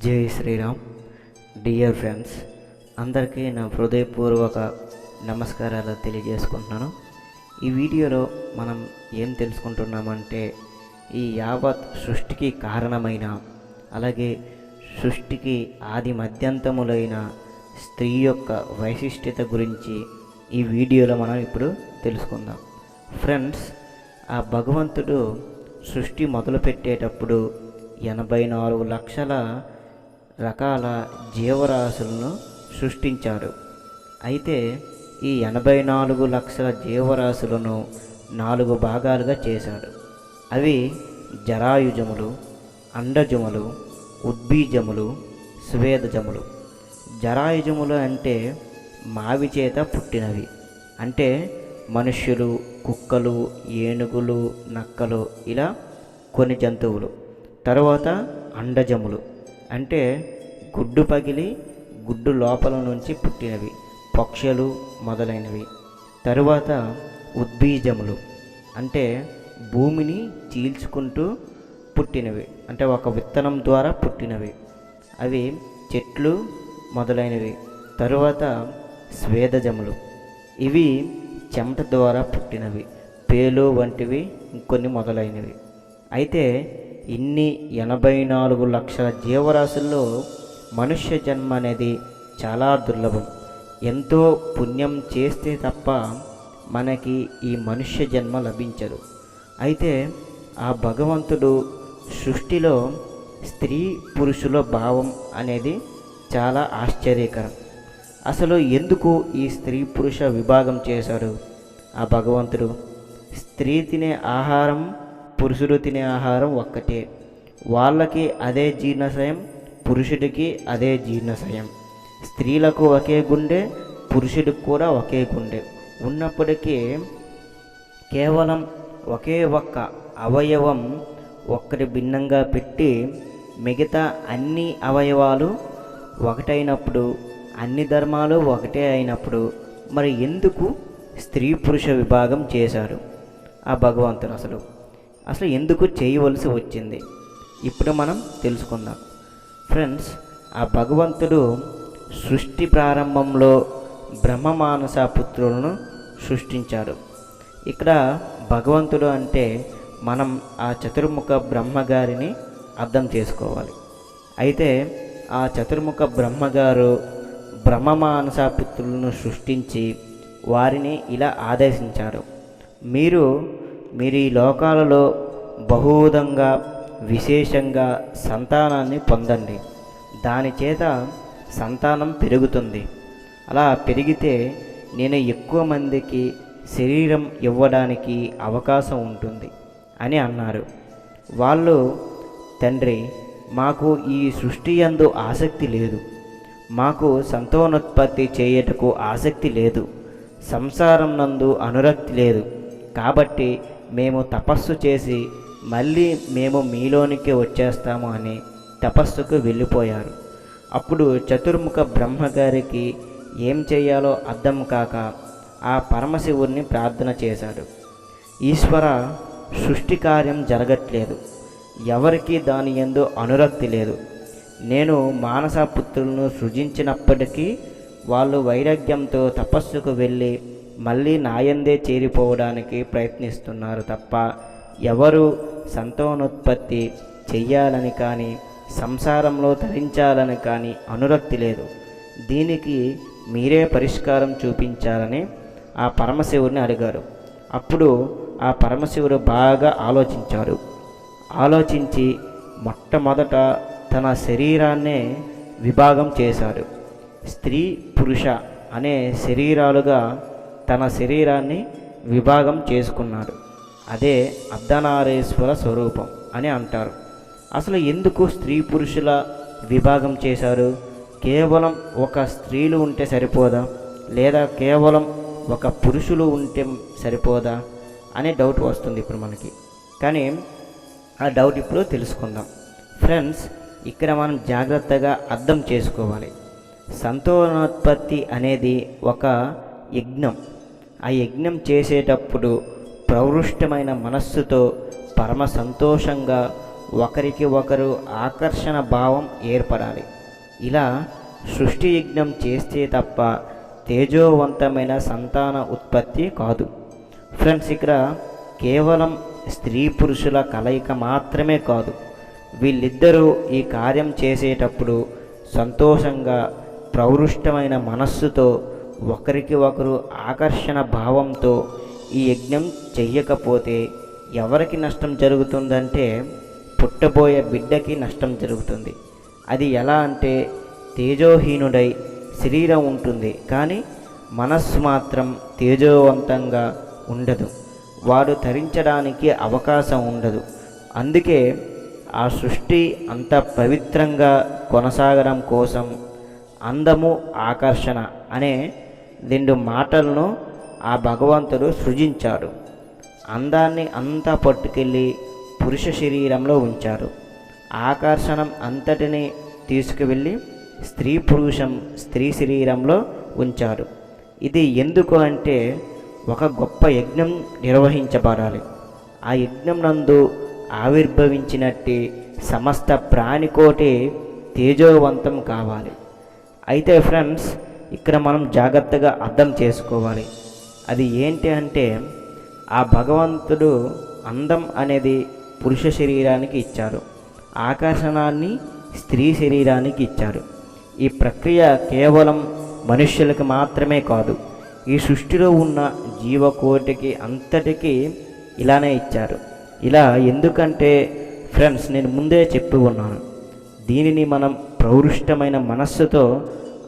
జై Sriram. Dear friends అందరికీ నా హృదయపూర్వక నమస్కారాలు తెలియజేసుకుంటున్నాను. ఈ వీడియోలో మనం ఏం తెలుసుకుంటున్నామంటే ఈ యావత్ సృష్టికి కారణమైన అలాగే సృష్టికి ఆది మధ్యంతములైన స్త్రీ యొక్క వైశిష్ట్యత గురించి ఈ వీడియోలో మనం ఇప్పుడు తెలుసుకుందాం. ఫ్రెండ్స్ ఆ భగవంతుడు సృష్టి మొదలుపెట్టేటప్పుడు ఎనభై నాలుగు లక్షల రకాల జీవరాశులను సృష్టించాడు అయితే ఈ ఎనభై నాలుగు లక్షల జీవరాశులను నాలుగు భాగాలుగా చేశాడు అవి జరాయుజములు అండజములు ఉద్బీజములు స్వేదజములు. జరాయుజములు అంటే మావి చేత పుట్టినవి. అంటే మనుష్యులు కుక్కలు ఏనుగులు నక్కలు ఇలా కొన్ని జంతువులు. తర్వాత అండజములు. అంటే గుడ్డు పగిలి గుడ్డు లోపల నుంచి పుట్టినవి పక్షులు మొదలైనవి. తరువాత ఉద్బీజములు అంటే భూమిని చీల్చుకుంటూ పుట్టినవి అంటే ఒక విత్తనం ద్వారా పుట్టినవి. అవి చెట్లు మొదలైనవి. తరువాత స్వేదజములు. ఇవి చెమట ద్వారా పుట్టినవి. పేలు వంటివి ఇంకొన్ని మొదలైనవి. అయితే ఇన్ని ఎనభై నాలుగు లక్షల జీవరాశుల్లో మనుష్య జన్మ అనేది చాలా దుర్లభం. ఎంతో పుణ్యం చేస్తే తప్ప మనకి ఈ మనుష్య జన్మ లభించదు. అయితే ఆ భగవంతుడు సృష్టిలో స్త్రీ పురుషుల భావం అనేది చాలా ఆశ్చర్యకరం. అసలు ఎందుకు ఈ స్త్రీ పురుష విభాగం చేశాడు ఆ భగవంతుడు స్త్రీ తినే ఆహారం పురుషుడు తినే ఆహారం ఒక్కటే. వాళ్ళకి అదే జీర్ణశయం పురుషుడికి అదే జీర్ణశయం. స్త్రీలకు ఒకే గుండె పురుషుడికి కూడా ఒకే గుండె. ఉన్నప్పటికీ కేవలం ఒకే ఒక్క అవయవం ఒక్కటి భిన్నంగా పెట్టి మిగతా అన్ని అవయవాలు ఒకటైనప్పుడు అన్ని ధర్మాలు ఒకటే అయినప్పుడు మరి ఎందుకు స్త్రీ పురుష విభాగం చేశారు? ఆ భగవంతుడు అసలు అసలు ఎందుకు చేయవలసి వచ్చింది? ఇప్పుడు మనం తెలుసుకుందాం. ఫ్రెండ్స్ ఆ భగవంతుడు సృష్టి ప్రారంభంలో బ్రహ్మమానస పుత్రులను సృష్టించాడు. ఇక్కడ భగవంతుడు అంటే మనం ఆ చతుర్ముఖ బ్రహ్మగారిని అర్థం చేసుకోవాలి. అయితే ఆ చతుర్ముఖ బ్రహ్మగారు బ్రహ్మమానస పుత్రులను సృష్టించి వారిని ఇలా ఆదేశించారు. మీరు మీరు ఈ లోకాలలో బహుదంగా విశేషంగా సంతానాన్ని పొందండి. దాని చేత సంతానం పెరుగుతుంది. అలా పెరిగితే నేను ఎక్కువ మందికి శరీరం ఇవ్వడానికి అవకాశం ఉంటుంది అని అన్నారు. వాళ్ళు తండ్రి మాకు ఈ సృష్టి యందు ఆసక్తి లేదు. మాకు సంతానోత్పత్తి చేయటకు ఆసక్తి లేదు. సంసారం నందు అనురక్తి లేదు. కాబట్టి మేము తపస్సు చేసి మళ్ళీ మేము మీలోనికి వచ్చేస్తాము అని తపస్సుకు వెళ్ళిపోయారు. అప్పుడు చతుర్ముఖ బ్రహ్మగారికి ఏం చేయాలో అర్థం కాక ఆ పరమశివుణ్ణి ప్రార్థన చేశాడు. ఈశ్వర సృష్టి కార్యం జరగట్లేదు. ఎవరికీ దాని ఎందు అనురక్తి లేదు. నేను మానసపుత్రులను సృజించినప్పటికీ వాళ్ళు వైరాగ్యంతో తపస్సుకు వెళ్ళి మళ్ళీ నాయందే చేరిపోవడానికి ప్రయత్నిస్తున్నారు తప్ప ఎవరు సంతానోత్పత్తి చెయ్యాలని కానీ సంసారంలో ధరించాలని కానీ అనురక్తి లేదు. దీనికి మీరే పరిష్కారం చూపించాలని ఆ పరమశివుడిని అడిగారు. అప్పుడు ఆ పరమశివుడు బాగా ఆలోచించారు. ఆలోచించి మొట్టమొదట తన శరీరాన్నే విభాగం చేశాడు. స్త్రీ పురుష అనే శరీరాలుగా తన శరీరాన్ని విభాగం చేసుకున్నాడు. అదే అర్ధనారేశ్వర స్వరూపం అని అంటారు. అసలు ఎందుకు స్త్రీ పురుషుల విభాగం చేశారు? కేవలం ఒక స్త్రీలు ఉంటే సరిపోదా? లేదా కేవలం ఒక పురుషులు ఉంటే సరిపోదా? అనే డౌట్ వస్తుంది ఇప్పుడు మనకి. కానీ ఆ డౌట్ ఇప్పుడు తెలుసుకుందాం. ఫ్రెండ్స్ ఇక్కడ మనం జాగ్రత్తగా అర్థం చేసుకోవాలి. సంతానోత్పత్తి అనేది ఒక యజ్ఞం. ఆ యజ్ఞం చేసేటప్పుడు ప్రవృష్టమైన మనస్సుతో పరమ సంతోషంగా ఒకరికి ఒకరు ఆకర్షణ భావం ఏర్పడాలి. ఇలా సృష్టి యజ్ఞం చేస్తే తప్ప తేజోవంతమైన సంతాన ఉత్పత్తి కాదు. ఫ్రెండ్స్ ఇక్కడ కేవలం స్త్రీ పురుషుల కలయిక మాత్రమే కాదు వీళ్ళిద్దరూ ఈ కార్యం చేసేటప్పుడు సంతోషంగా ప్రవృష్టమైన మనస్సుతో ఒకరికి ఒకరు ఆకర్షణ భావంతో ఈ యజ్ఞం చెయ్యకపోతే ఎవరికి నష్టం జరుగుతుందంటే పుట్టబోయే బిడ్డకి నష్టం జరుగుతుంది. అది ఎలా అంటే తేజోహీనుడై శరీరం ఉంటుంది కానీ మనస్సు మాత్రం తేజోవంతంగా ఉండదు. వాడు ధరించడానికి అవకాశం ఉండదు. అందుకే ఆ సృష్టి అంత పవిత్రంగా కొనసాగడం కోసం అందము ఆకర్షణ అనే రెండు మాటలను ఆ భగవంతుడు సృజించాడు. అందాన్ని అంతా పట్టుకెళ్ళి పురుష శరీరంలో ఉంచారు ఆకర్షణం అంతటిని తీసుకువెళ్ళి స్త్రీ పురుషం స్త్రీ శరీరంలో ఉంచారు ఇది ఎందుకు అంటే ఒక గొప్ప యజ్ఞం నిర్వహించబడాలి. ఆ యజ్ఞం నందు ఆవిర్భవించినట్టి సమస్త ప్రాణికోటి తేజోవంతం కావాలి. అయితే ఫ్రెండ్స్ ఇక్కడ మనం జాగ్రత్తగా అర్థం చేసుకోవాలి. అది ఏంటి అంటే ఆ భగవంతుడు అందం అనేది పురుష శరీరానికి ఇచ్చారు. ఆకర్షణాన్ని స్త్రీ శరీరానికి ఇచ్చారు. ఈ ప్రక్రియ కేవలం మనుష్యులకు మాత్రమే కాదు ఈ సృష్టిలో ఉన్న జీవకోటికి అంతటికీ ఇలానే ఇచ్చారు. ఇలా ఎందుకంటే ఫ్రెండ్స్ నేను ముందే చెప్పి ఉన్నాను. దీనిని మనం ప్రౌరుష్టమైన మనస్సుతో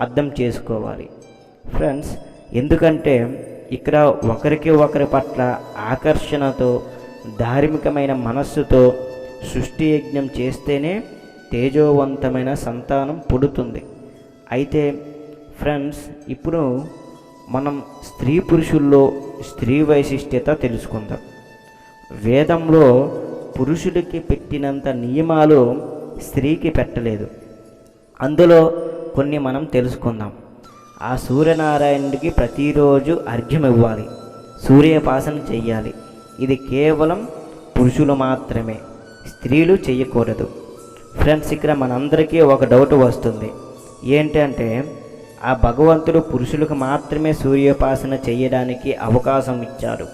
అర్థం చేసుకోవాలి. ఫ్రెండ్స్ ఎందుకంటే ఇక్కడ ఒకరికి ఒకరి పట్ల ఆకర్షణతో ధార్మికమైన మనస్సుతో సృష్టి యజ్ఞం చేస్తేనే తేజోవంతమైన సంతానం పుడుతుంది. అయితే ఫ్రెండ్స్ ఇప్పుడు మనం స్త్రీ పురుషుల్లో స్త్రీ వైశిష్ట్యత తెలుసుకుందాం. వేదంలో పురుషుడికి పెట్టినంత నియమాలు స్త్రీకి పెట్టలేదు. అందులో కొన్ని మనం తెలుసుకుందాం. ఆ సూర్యనారాయణుడికి ప్రతిరోజు అర్ఘ్యం ఇవ్వాలి. సూర్యపాసన చెయ్యాలి. ఇది కేవలం పురుషులు మాత్రమే. స్త్రీలు చేయకూడదు ఫ్రెండ్స్ ఇక్కడ మనందరికీ ఒక డౌట్ వస్తుంది. ఏంటంటే ఆ భగవంతుడు పురుషులకు మాత్రమే సూర్యోపాసన చేయడానికి అవకాశం ఇచ్చాడు.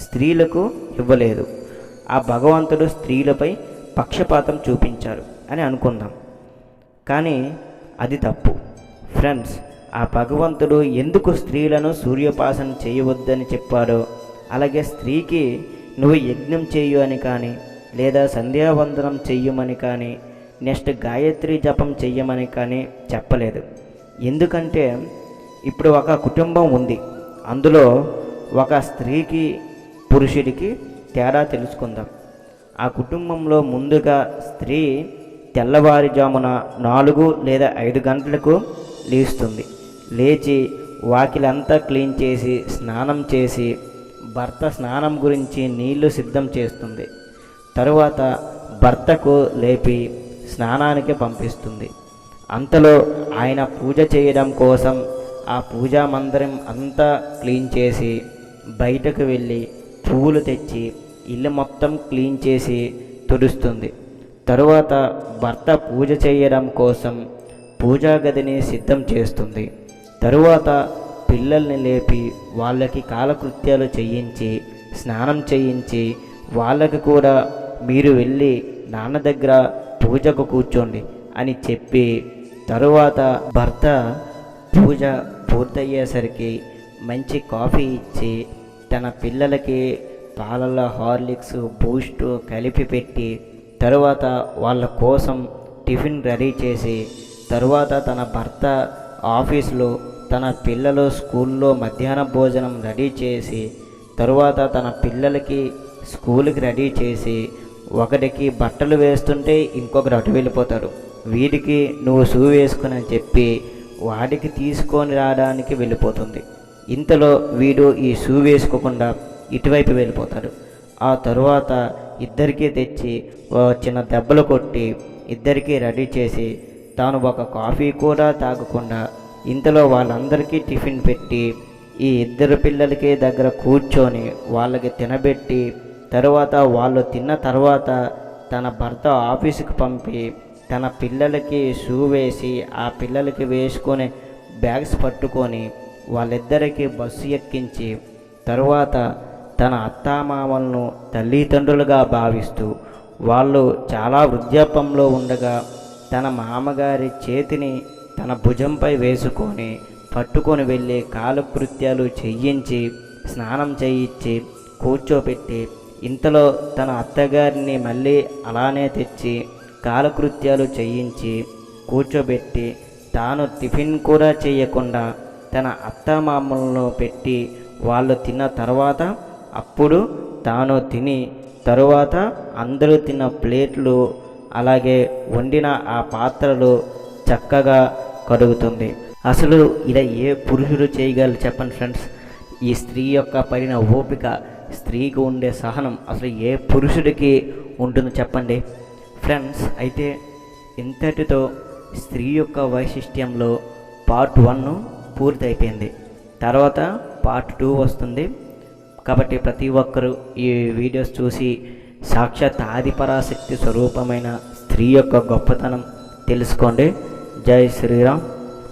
స్త్రీలకు ఇవ్వలేదు. ఆ భగవంతుడు స్త్రీలపై పక్షపాతం చూపించారు అని అనుకుందాం. కానీ అది తప్పు. ఫ్రెండ్స్ ఆ భగవంతుడు ఎందుకు స్త్రీలను సూర్యోపాసన చేయవద్దని చెప్పాడో? అలాగే స్త్రీకి నువ్వు యజ్ఞం చేయు అని కానీ లేదా సంధ్యావందనం చెయ్యమని కానీ నెక్స్ట్ గాయత్రి జపం చెయ్యమని కానీ చెప్పలేదు. ఎందుకంటే ఇప్పుడు ఒక కుటుంబం ఉంది. అందులో ఒక స్త్రీకి పురుషుడికి తేడా తెలుసుకుందాం. ఆ కుటుంబంలో ముందుగా స్త్రీ తెల్లవారుజామున నాలుగు లేదా ఐదు గంటలకు లేస్తుంది. లేచి వాకిలంతా క్లీన్ చేసి స్నానం చేసి భర్త స్నానం గురించి నీళ్ళు సిద్ధం చేస్తుంది. తరువాత భర్తకు లేపి స్నానానికి పంపిస్తుంది. అంతలో ఆయన పూజ చేయడం కోసం ఆ పూజా మందిరం అంతా క్లీన్ చేసి బయటకు వెళ్ళి పువ్వులు తెచ్చి ఇల్లు మొత్తం క్లీన్ చేసి తుడుస్తుంది. తరువాత భర్త పూజ చేయడం కోసం పూజా గదిని సిద్ధం చేస్తుంది. తరువాత పిల్లల్ని లేపి వాళ్ళకి కాలకృత్యాలు చేయించి స్నానం చేయించి వాళ్ళకి కూడా మీరు వెళ్ళి నాన్న దగ్గర పూజకు కూర్చోండి అని చెప్పి తరువాత భర్త పూజ పూర్తయ్యేసరికి మంచి కాఫీ ఇచ్చి తన పిల్లలకి పాలల్లో హార్లిక్స్ బూస్ట్ కలిపి పెట్టి తరువాత వాళ్ళ కోసం టిఫిన్ రెడీ చేసి తరువాత తన భర్త ఆఫీస్లో తన పిల్లలు స్కూల్లో మధ్యాహ్న భోజనం రెడీ చేసి తరువాత తన పిల్లలకి స్కూల్కి రెడీ చేసి ఒకటికి బట్టలు వేస్తుంటే ఇంకొకరు అటు వెళ్ళిపోతాడు. వీడికి నువ్వు షూ వేసుకుని అని చెప్పి వాడికి తీసుకొని రావడానికి వెళ్ళిపోతుంది. ఇంతలో వీడు ఈ షూ వేసుకోకుండా ఇటువైపు వెళ్ళిపోతాడు. ఆ తరువాత ఇద్దరికీ తెచ్చి చిన్న దెబ్బలు కొట్టి ఇద్దరికీ రెడీ చేసి తాను ఒక కాఫీ కూడా తాగకుండా ఇంతలో వాళ్ళందరికీ టిఫిన్ పెట్టి ఈ ఇద్దరు పిల్లలకి దగ్గర కూర్చొని వాళ్ళకి తినబెట్టి తర్వాత వాళ్ళు తిన్న తర్వాత తన భర్త ఆఫీసుకి పంపి తన పిల్లలకి షూ వేసి ఆ పిల్లలకి వేసుకొని బ్యాగ్స్ పట్టుకొని వాళ్ళిద్దరికీ బస్సు ఎక్కించి తరువాత తన అత్తామామలను తల్లిదండ్రులుగా భావిస్తూ వాళ్ళు చాలా వృద్ధాపంలో ఉండగా తన మామగారి చేతిని తన భుజంపై వేసుకొని పట్టుకొని వెళ్ళి కాలకృత్యాలు చెయ్యించి స్నానం చేయించి కూర్చోబెట్టి ఇంతలో తన అత్తగారిని మళ్ళీ అలానే తెచ్చి కాలకృత్యాలు చేయించి కూర్చోబెట్టి తాను టిఫిన్ కూడా చేయకుండా తన అత్తమామలను పెట్టి వాళ్ళు తిన్న తర్వాత అప్పుడు తాను తిని తరువాత అందరూ తిన్న ప్లేట్లు అలాగే వండిన ఆ పాత్రలు చక్కగా కడుగుతుంది. అసలు ఇలా ఏ పురుషుడు చేయగలరు చెప్పండి ఫ్రెండ్స్? ఈ స్త్రీ యొక్క పడిన ఓపిక స్త్రీకి ఉండే సహనం అసలు ఏ పురుషుడికి ఉంటుంది చెప్పండి? ఫ్రెండ్స్ అయితే ఇంతటితో స్త్రీ యొక్క వైశిష్ట్యంలో పార్ట్ వన్ పూర్తయిపోయింది. తర్వాత పార్ట్ టూ వస్తుంది. కాబట్టి ప్రతి ఒక్కరూ ఈ వీడియోస్ చూసి సాక్షాత్ ఆదిపరాశక్తి స్వరూపమైన స్త్రీ యొక్క గొప్పతనం తెలుసుకోండి. జై శ్రీరామ్.